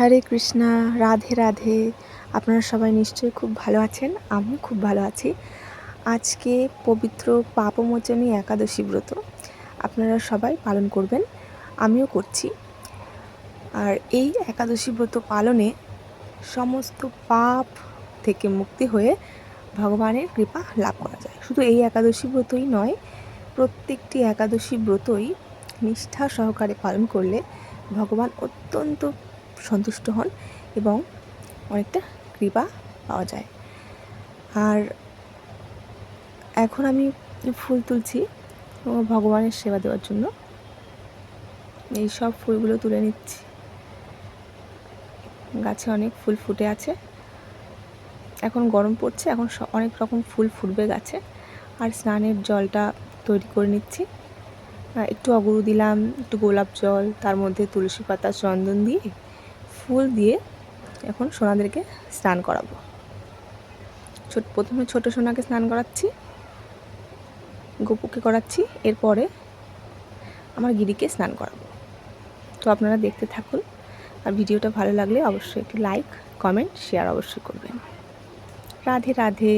হরে কৃষ্ণা, রাধে রাধে। আপনারা সবাই নিশ্চয়ই খুব ভালো আছেন, আমিও খুব ভালো আছি। আজকে পবিত্র পাপমোচনী একাদশী ব্রত, আপনারা সবাই পালন করবেন, আমিও করছি। আর এই একাদশী ব্রত পালনে সমস্ত পাপ থেকে মুক্তি হয়ে ভগবানের কৃপা লাভ করা যায়। শুধু এই একাদশী ব্রতই নয়, প্রত্যেকটি একাদশী ব্রতই নিষ্ঠা সহকারে পালন করলে ভগবান অত্যন্ত সন্তুষ্ট হন এবং অনেকটা কৃপা পাওয়া যায়। আর এখন আমি ফুল তুলছি ভগবানের সেবা দেওয়ার জন্য। এই সব ফুলগুলো তুলে নিচ্ছি। গাছে অনেক ফুল ফুটে আছে। এখন গরম পড়ছে, এখন অনেক রকম ফুল ফুটবে গাছে। আর স্নানের জলটা তৈরি করে নিচ্ছি। একটু অগুরু দিলাম, একটু গোলাপ জল, তার মধ্যে তুলসী পাতা, চন্দন দিয়ে ফুল দিয়ে এখন সোনাদেরকে স্নান করাবো। ছোট, প্রথমে ছোট সোনাকে স্নান করাচ্ছি, গোপুকে করাচ্ছি, এরপরে আমার গিরিকে স্নান করাবো। তো আপনারা দেখতে থাকুন, আর ভিডিওটা ভালো লাগলে অবশ্যই একটি লাইক, কমেন্ট, শেয়ার অবশ্যই করবেন। রাধে রাধে।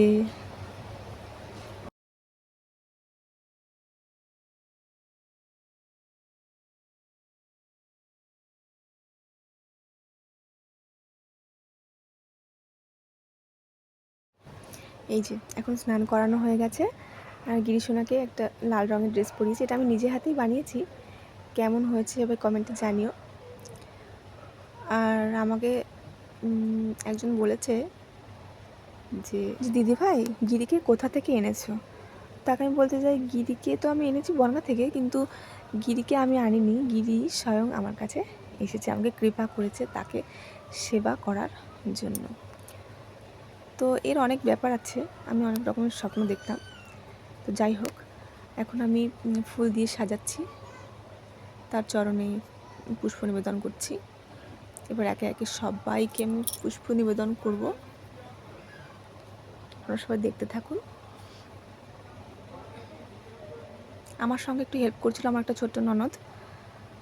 এই যে, এখন স্নান করানো হয়ে গেছে। আর গিরিশোনাকে একটা লাল রঙের ড্রেস পরিয়েছি। এটা আমি নিজে হাতেই বানিয়েছি। কেমন হয়েছে এবার কমেন্টে জানিও। আর আমাকে একজন বলেছে যে দিদি ভাই, গিরিকে কোথা থেকে এনেছো? তাকে আমি বলতে চাই, গিরিকে তো আমি এনেছি বনগা থেকে, কিন্তু গিরিকে আমি আনিনি। গিরি স্বয়ং আমার কাছে এসেছে, আমাকে কৃপা করেছে তাকে সেবা করার জন্য। তো এর অনেক ব্যাপার আছে। আমি অনেক রকমের স্বপ্ন দেখতাম। তো যাই হোক, এখন আমি ফুল দিয়ে সাজাচ্ছি। তার চরণে পুষ্প নিবেদন করছি। এবার একে একে সবাইকে আমি পুষ্প নিবেদন করব। আপনারা সবাই দেখতে থাকুন। আমার সঙ্গে একটু হেল্প করছিল আমার একটা ছোট্ট ননদ।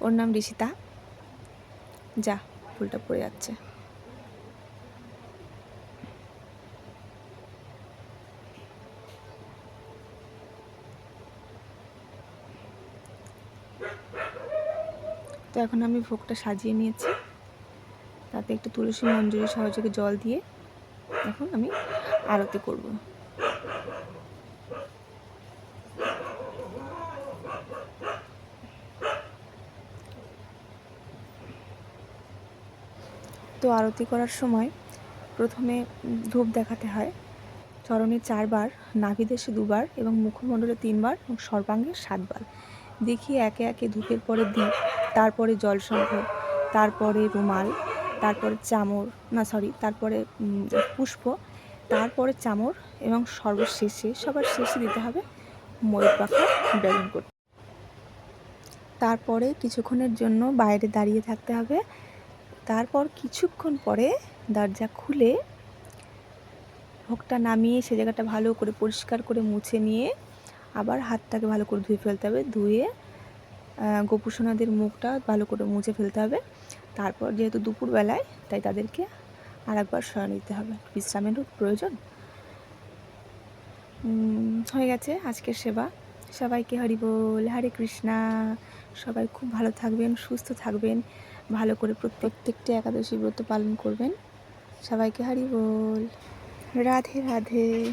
ওর নাম ঋষিতা। যা, ফুলটা পড়ে যাচ্ছে। তো এখন আমি ভোগটা সাজিয়ে নিয়েছি। তাতে একটু তুলসী মঞ্জুরি সহযোগে জল দিয়ে এখন আমি আরতি করব। তো আরতি করার সময় প্রথমে ধূপ দেখাতে হয়। চরণে চারবার, নাভিদেশে দুবার এবং মুখমণ্ডলে তিনবার এবং সর্বাঙ্গে সাতবার। দেখিয়ে একে একে ধূপের পরে দ্বীপ, তারপরে জলসংঘ, তারপরে রুমাল, তারপরে চামর, না সরি তারপরে পুষ্প, তারপরে চামর এবং সর্বশেষে সবার শেষে দিতে হবে ময়ূর পাখা বেলুন করতে তারপরে কিছুক্ষণের জন্য বাইরে দাঁড়িয়ে থাকতে হবে। তারপর কিছুক্ষণ পরে দরজা খুলে ভোগটা নামিয়ে সে জায়গাটা ভালো করে পরিষ্কার করে মুছে নিয়ে আবার হাতটাকে ভালো করে ধুয়ে ফেলতে হবে। ধুয়ে গোপুসোনাদের মুখটা ভালো করে মুছে ফেলতে হবে। তারপর যেহেতু দুপুরবেলায়, তাই তাদেরকে আর একবার শয়ন দিতে হবে। বিশ্রামেরও প্রয়োজন। হয়ে গেছে আজকের সেবা। সবাইকে হরি বল, হরে কৃষ্ণা। সবাই খুব ভালো থাকবেন, সুস্থ থাকবেন। ভালো করে প্রত্যেকটি একাদশী ব্রত পালন করবেন। সবাইকে হরি বল। রাধে রাধে।